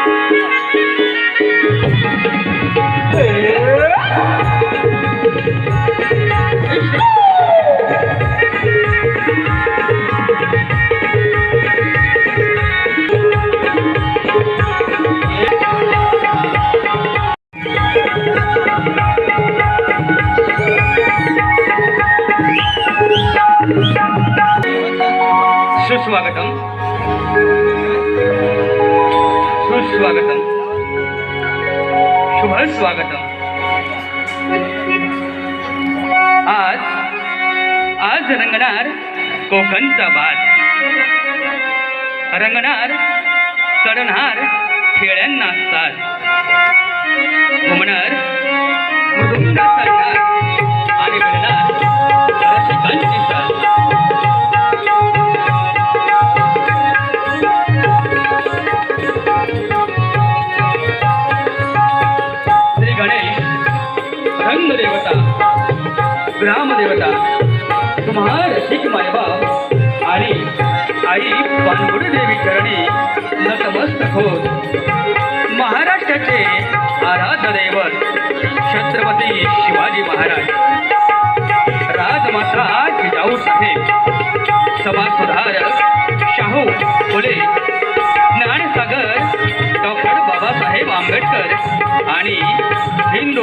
Yeah. कोकणचा बाज. रंगणार चढणार खेळ्यांना साज. घुमणार मृदुंग चालणार आणि मिळणार रसिकांची साज. श्री गणेश रंगदेवता ग्रामदेवता तुम्हार रसिक मायबाप आई पानगुड चरणी नतमस्तक होत. महाराष्ट्राचे आराध्य दैवत छत्रपती शिवाजी महाराज. राजमाता जिजाऊ साहेब समाज सुधारक शाहू फुले ज्ञानसागर डॉक्टर बाबासाहेब आंबेडकर आणि हिंद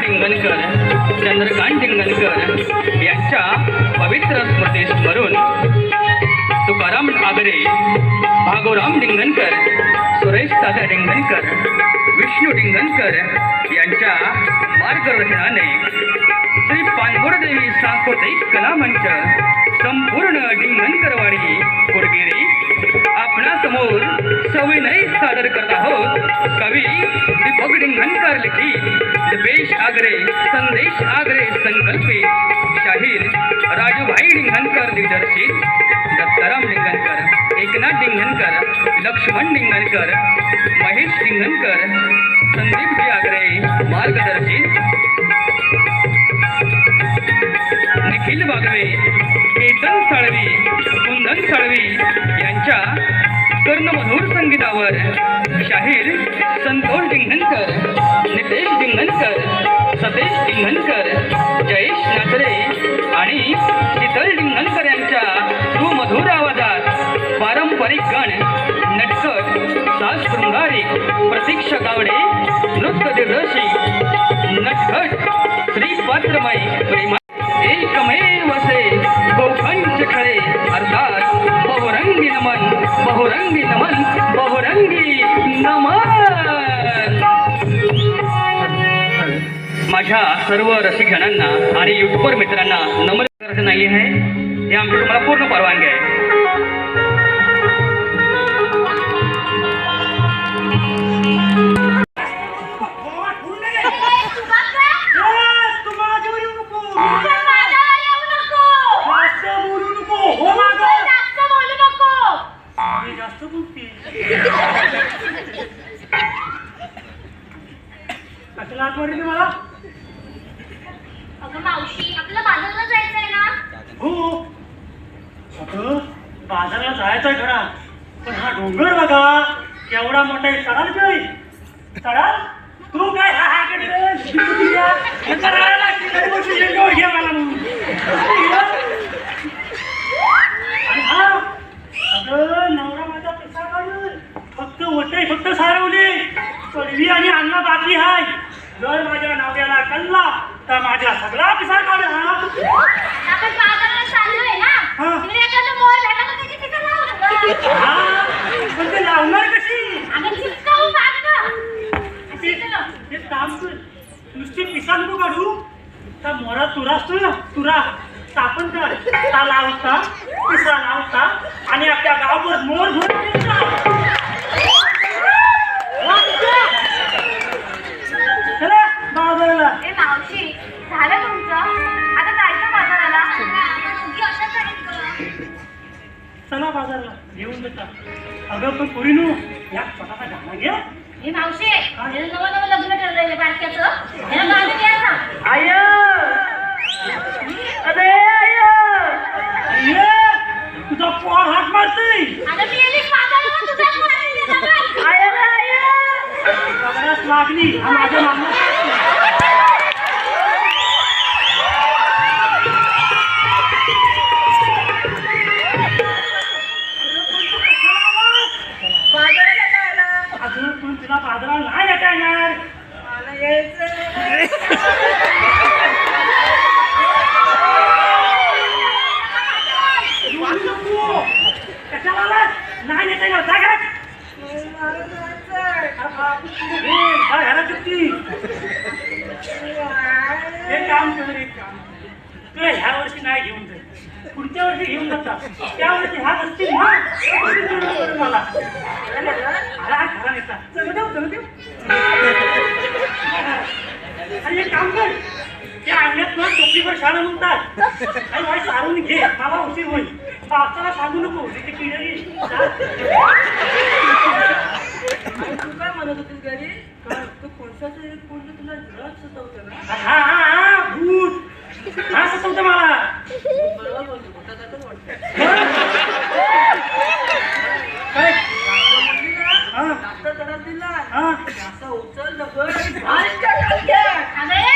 डिंगणकर चंद्रकांत डिंगणकर यांच्या पवित्र स्मृती स्मरून तुकाराम आगरे भागोराम डिंगणकर सुरेश दादा डिंगणकर विष्णू डिंगणकर यांच्या मार्गदर्शनाने श्री पानगुरदेवी सांस्कृतिक कला मंच संपूर्ण डिंगणकरवाडी कुडगिरी. आपणासमोर सविनय सादर करत आहोत. कवी दीपक डिंगणकर लिखित देश आगरे संदेश आगरे संकल्पित शाहीर राजूभाई डिंगणकर दिग्दर्शित दत्ताराम डिंगणकर एकनाथ डिंगणकर लक्ष्मण डिंगणकर महेश डिंगणकर संदीपजी आगरे मार्गदर्शित. साळवी कुंदन साळवी यांच्या कर्णमधुर संगीतावर शाहीर संतोष डिंगणकर नितेश डिंगणकर सतेश डिंगणकर जयेश नाचरे आणि शीतल डिंगणकर यांच्या सुमधुर आवाजात पारंपरिक गण नटकट सास शृंगारिक प्रतीक्षा गावडे नृत्य दिग्दर्शी नटखट श्री बहुरंगी नमन बहुरंगी नमन. माझ्या सर्व रसिकजनांना आणि युट्यूबर मित्रांना नमन करायचं नाही आहे हे आमची तुम्हाला पूर्ण परवानगी आहे. फक्त वटे फक्त सारवले पडवी आणि अन्न बाकी हाय जर माझ्या नवऱ्याला कल्ला तर माझ्या सगळा पिसा काढ हा हा, पण ते लावणार कशी ते काम नुसती पिसा नको काढू त्या मोरा तुरा असतो ना तुरा. तापण कर ता लावता पिसा लावता आणि आपल्या गावभर मोर घेऊन झालं तुमचं? आता जायचं बाजाराला. मुलगी अशाच आहेत गं. चला बाजारला. घेऊन देता. अगं पण पुरीनू या स्वतःचा गाणं घ्या हे मावशी हे नवं नवं लग्न ठरलंय बारक्याचं. द्या सांग आय अरे आय आय तुझा पोर हात मारतोय. आता मी आय आय लागली. हा माझ्या मामा आलास? नाही येता येणार जा घरात. ए, जा घरात चुकती. एक काम कर एक काम तुला ह्या वर्षी नाही घेऊन जाईल पुढच्या वर्षी घेऊन जाता त्या वर्षी हात असतील ना वर्षी तू मला मला हा नेता चल देऊ चल देऊ अरे एक काम कर त्या अंगणात ना टोपलीवर शाळा म्हणतात आणि वाई सारून घे मला उशीर होईल पावसाला सांगू नको तिथे किडे येईल. तू काय म्हणत होतीस घरी तू कोणता तरी कोणतं तुला रस सुचवतं ना हा. हा हा भूत हा मला बरोबर बोलतो मोठा वाटतं काय म्हणली ना हा जास्त दिला हा उचल दगड अरे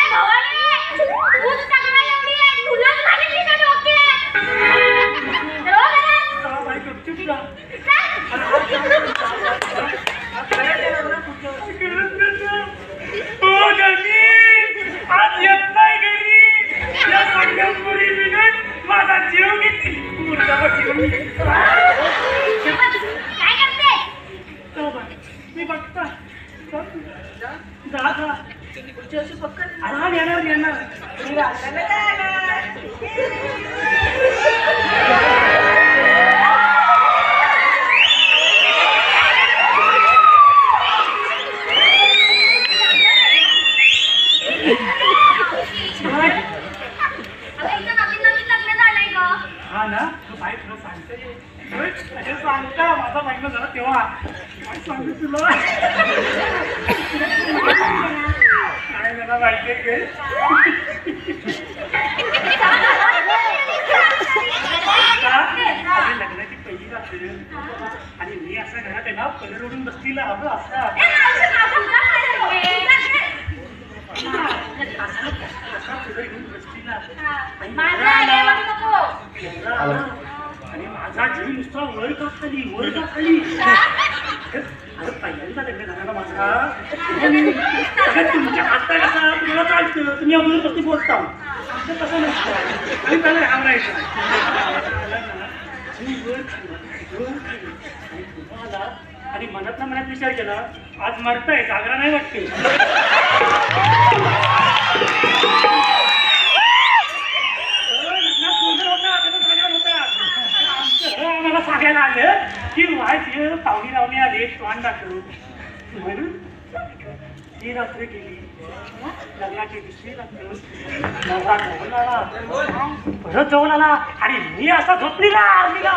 आणि माझा जीव नुसता वर का खाली वर का अरे पहिल्यांदा लग्न झालं ना माझा अगं तुमच्या हातचा कसा? तुम्हाला चालतं तुम्ही अगोदर कशी बोलता? आमचं तसं नसतं. आणि त्याला घाबरायचं आणि मनातला मनात ना विचार केला आज मरताय जागरा नाही वाटते आम्हाला सांगायला आलं की वाय पाहुणी लावणी आली श्वान दाखव म्हणून ती रात्र गेली. लग्नाची दुसरी रात्र. नवरा जवळ आला. परत जवळ आला. आणि मी असा झोपलेला आर्मीला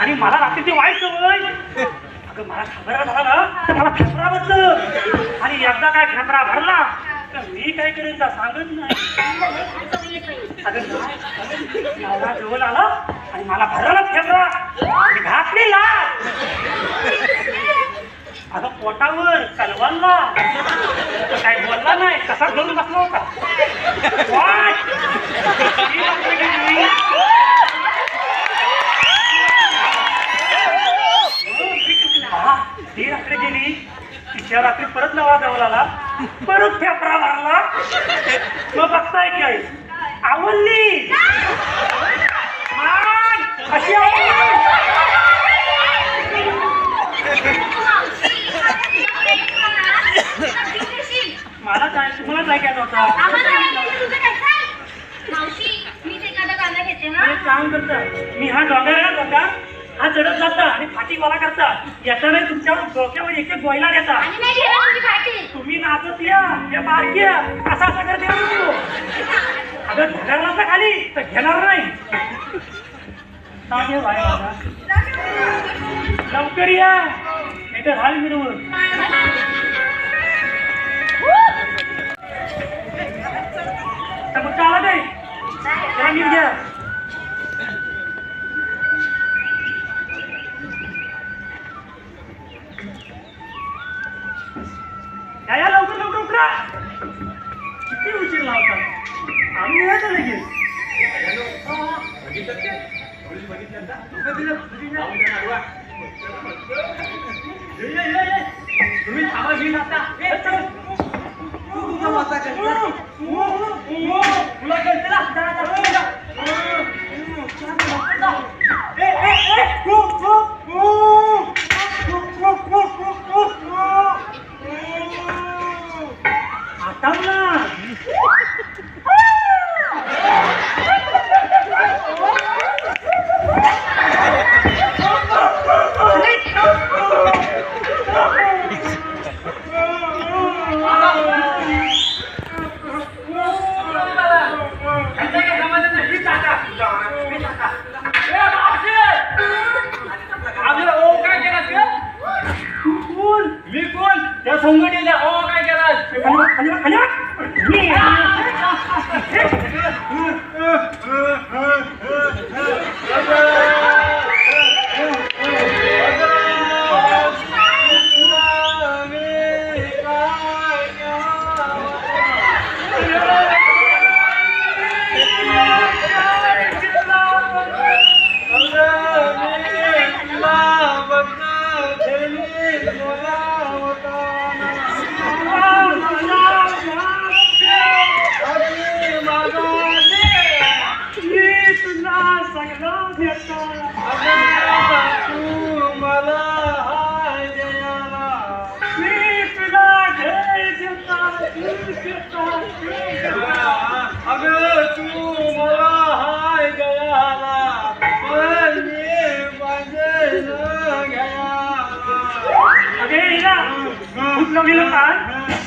आणि मला रात्री ती वाईट सवय. अगं मला खबरा झाला ना. तर मला खबरा बसलं आणि एकदा काय खबरा भरला तर मी काय करेन का सांगत नाही. अगं नाही. नवरा जवळ आला आणि मला भरला फेबरा आणि पोटावर कलवांना काय बोलला नाही कसा घेऊन बसला होता? ती रात्री गेली. तिच्या रात्री परत नवा दवलाला परत फेपरा मारला. मग बघताय काय आवडली मान! अशी आवडली मला काय तुम्हाला काय काय होता मावशी मी एखादं गाणं घेते ना एक काम करता. मी हा डोंगर आहे ना डोंगर हा चढत जाता आणि फाटी मला करता. येताना तुमच्या डोक्यावर एक एक गोयला देता. आणि नाही घेणार तुझी फाटी. तुम्ही नाचत या हे या असा असा करते ना तू. अगं धरला तर खाली तर घेणार नाही. बाय माझा? लवकर या. इथं राहाल मिळवून टपकचा आवाज आहे. जरा नीट घ्या. या या लवकर लवकर उतरा किती उशीर लावता आम्ही येतो लगेच तुम्ही थांबा घेऊन आता ए, चल. तुला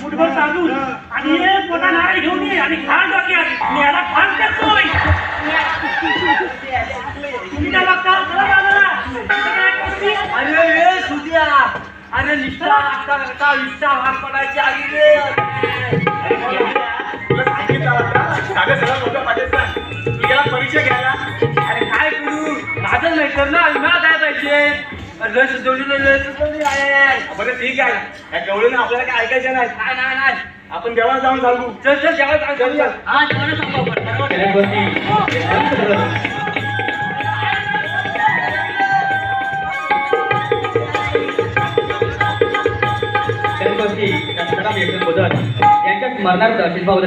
फुटबॉल चालू आणि हे पोटा नारळ घेऊन ये आणि खाण डोक्यात मी याला. खाण करतोय अरे रे सुद्या अरे निष्ठा आता आता निष्ठा भाग पडायची आली रे. घ्यायला अरे काय करू? माझं नाही तर ना मला काय पाहिजे? रस जोडीले रस आहे. बरं ठीक आहे. या गवळीनं आपल्याला काय ऐकायचं नाही. नाही नाही नाही. आपण देवाला जाऊन सांगू. चल चल जेव्हा सांग चल, चल. हा जेव्हा सांगू आपण. गणपती गणपता यांच्या स्मरणार्थ आशीर्भाव